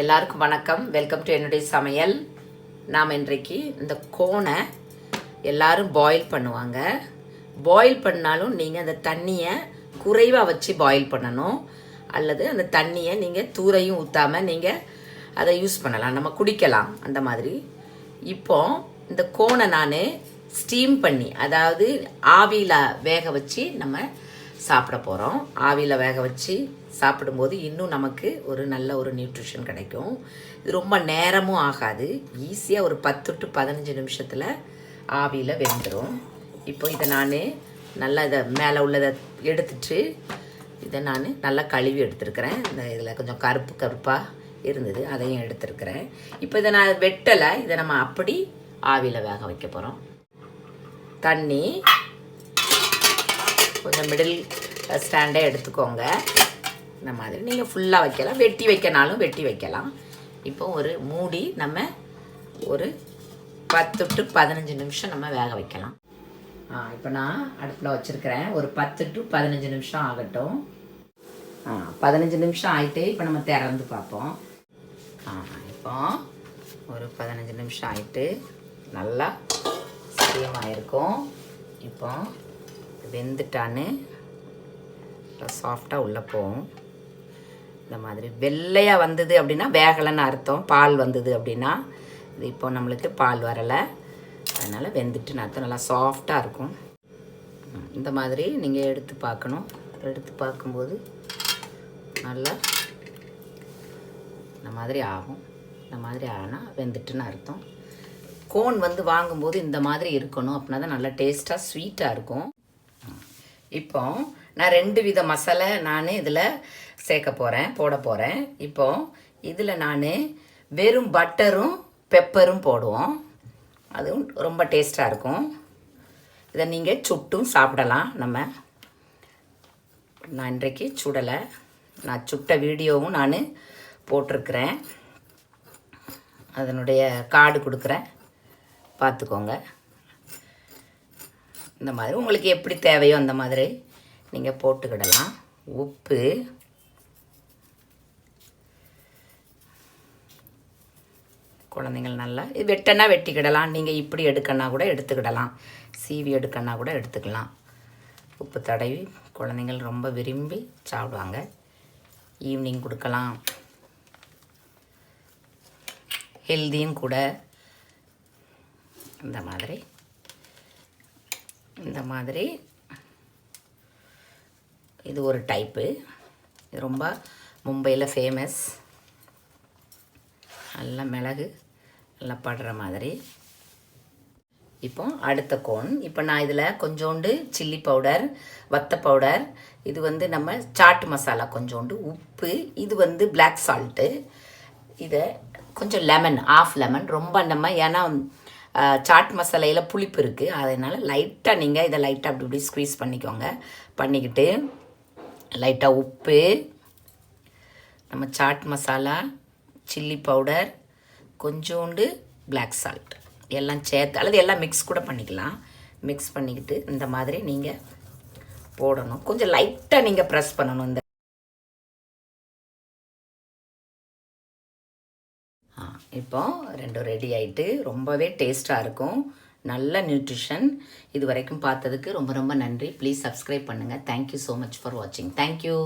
எல்லாருக்கும் வணக்கம். Welcome to என்னுடைய சமையல். நாம் இன்றைக்கு இந்த கோனை எல்லாரும் பாயில் பண்ணுவாங்க. பாயில் பண்ணாலும் நீங்கள் அந்த தண்ணியை குறைவாக வச்சு பாயில் பண்ணணும். அல்லது அந்த தண்ணியை நீங்கள் தூரையும் ஊற்றாமல் நீங்கள் அதை யூஸ் பண்ணலாம். நம்ம குடிக்கலாம் அந்த மாதிரி. இப்போ இந்த கோனை நான் ஸ்டீம் பண்ணி அதாவது ஆவியில் வேக வச்சு நம்ம சாப்பிட போகிறோம் ஆவியில் வேக வச்சு சாப்பிடும்போது இன்னும் நமக்கு ஒரு நல்ல ஒரு நியூட்ரிஷன் கிடைக்கும். இது ரொம்ப நேரமும் ஆகாது. ஈஸியாக ஒரு பத்து டு பதினஞ்சு நிமிஷத்தில் ஆவியில் வெந்துடும் இப்போ இதை நான் நல்லா இதை மேலே உள்ளதை எடுத்துட்டு இதை நான் நல்லா கழுவி எடுத்துருக்கிறேன். இந்த இதில் கொஞ்சம் கருப்பு கருப்பாக இருந்தது அதையும் எடுத்துருக்கிறேன். இப்போ இதை நான் வெட்டலை. இதை நம்ம அப்படி ஆவியில் வேக வைக்க போகிறோம் தண்ணி கொஞ்சம் மிடில் ஸ்டாண்டே எடுத்துக்கோங்க. இந்த மாதிரி. நீங்கள் ஃபுல்லாக வைக்கலாம். வெட்டி வைக்கனாலும் வெட்டி வைக்கலாம். இப்போ ஒரு மூடி நம்ம ஒரு பத்து டு பதினஞ்சு நிமிஷம் நம்ம வேக வைக்கலாம். இப்போ நான் அடுப்பில் வச்சுருக்கிறேன். ஒரு பத்து டு பதினஞ்சு நிமிஷம் ஆகட்டும். பதினஞ்சு நிமிஷம் ஆகிட்டு இப்போ நம்ம திறந்து பார்ப்போம். ஆ இப்போ ஒரு பதினஞ்சு நிமிஷம் ஆகிட்டு நல்லா ஸ்டீம் ஆயிருக்கும் இப்போ வெந்துட்டான்னு சாஃப்டாக உள்ளே போகும் இந்த மாதிரி வெள்ளையாக வந்தது அப்படின்னா வேகலைன்னு அர்த்தம். பால் வந்தது அப்படின்னா இது இப்போ நம்மளுக்கு பால் வரலை. அதனால் வெந்துட்டுன்னு அர்த்தம். நல்லா சாஃப்டாக இருக்கும். இந்த மாதிரி நீங்கள் எடுத்து பார்க்கணும். எடுத்து பார்க்கும்போது நல்லா இந்த மாதிரி ஆகும். இந்த மாதிரி ஆனால் வெந்துட்டுன்னு அர்த்தம். கோன் வந்து வாங்கும்போது இந்த மாதிரி இருக்கணும். அப்படின்னா தான் நல்லா டேஸ்ட்டாக ஸ்வீட்டாக இருக்கும். இப்போ நான் ரெண்டு வித மசாலா நான் இதில் சேர்க்க போகிறேன் போட போகிறேன் இப்போ இதில் நான் வெறும் பட்டரும் பெப்பரும் போடுவோம். அதுவும் ரொம்ப டேஸ்ட்டாக இருக்கும். இதை நீங்கள் சுட்டும் சாப்பிடலாம். நம்ம நான் இன்றைக்கு சுடலை. நான் சுட்ட வீடியோவும் நான் போட்டிருக்கிறேன். அதனுடைய கார்டு கொடுக்குறேன். பார்த்துக்கோங்க. இந்த மாதிரி உங்களுக்கு எப்படி தேவையோ அந்த மாதிரி நீங்கள் போட்டுக்கிடலாம். உப்பு. குழந்தைங்கள் நல்லா இது வெட்டனா வெட்டிக்கிடலாம். நீங்கள் இப்படி எடுக்கன்னா கூட எடுத்துக்கிடலாம். சீவி எடுக்கன்னா கூட எடுத்துக்கலாம். உப்பு தடவி குழந்தைங்கள் ரொம்ப விரும்பி சாப்பிடுவாங்க. ஈவினிங் கொடுக்கலாம். ஹெல்தியும் கூட. இந்த மாதிரி. இந்த மாதிரி. இது ஒரு டைப்பு இது ரொம்ப மும்பையில் ஃபேமஸ் நல்ல மிளகு நல்லா படுற மாதிரி. இப்போ அடுத்த கோன் இப்போ நான் இதில் கொஞ்சோண்டு சில்லி பவுடர் வத்த பவுடர் இது வந்து நம்ம சாட் மசாலா கொஞ்சோண்டு உப்பு. இது வந்து பிளாக் சால்ட்டு இதை கொஞ்சம் லெமன் ஆஃப் லெமன் ரொம்ப நம்ம ஏன்னா சாட் மசாலையில் புளிப்பு இருக்குது அதனால் லைட்டாக நீங்கள் இதை லைட்டாக அப்படி இப்படி ஸ்க்வீஸ் பண்ணிக்கோங்க. பண்ணிக்கிட்டு லைட்டாக உப்பு நம்ம சாட் மசாலா சில்லி பவுடர் கொஞ்சோண்டு பிளாக் சால்ட் எல்லாம் சேர்த்து அல்லது எல்லாம் மிக்ஸ் கூட பண்ணிக்கலாம். மிக்ஸ் பண்ணிக்கிட்டு இந்த மாதிரி நீங்கள் போடணும். கொஞ்சம் லைட்டாக நீங்கள் ப்ரெஸ் பண்ணணும் இந்த இப்போ ரெண்டும் ரெடி ஆகிட்டு ரொம்பவே டேஸ்ட்டாக இருக்கும். நல்ல நியூட்ரிஷன் இது வரைக்கும் பார்த்ததுக்கு ரொம்ப ரொம்ப நன்றி. ப்ளீஸ் சப்ஸ்கிரைப் பண்ணுங்கள் thank you so much for வாட்சிங் தேங்க்யூ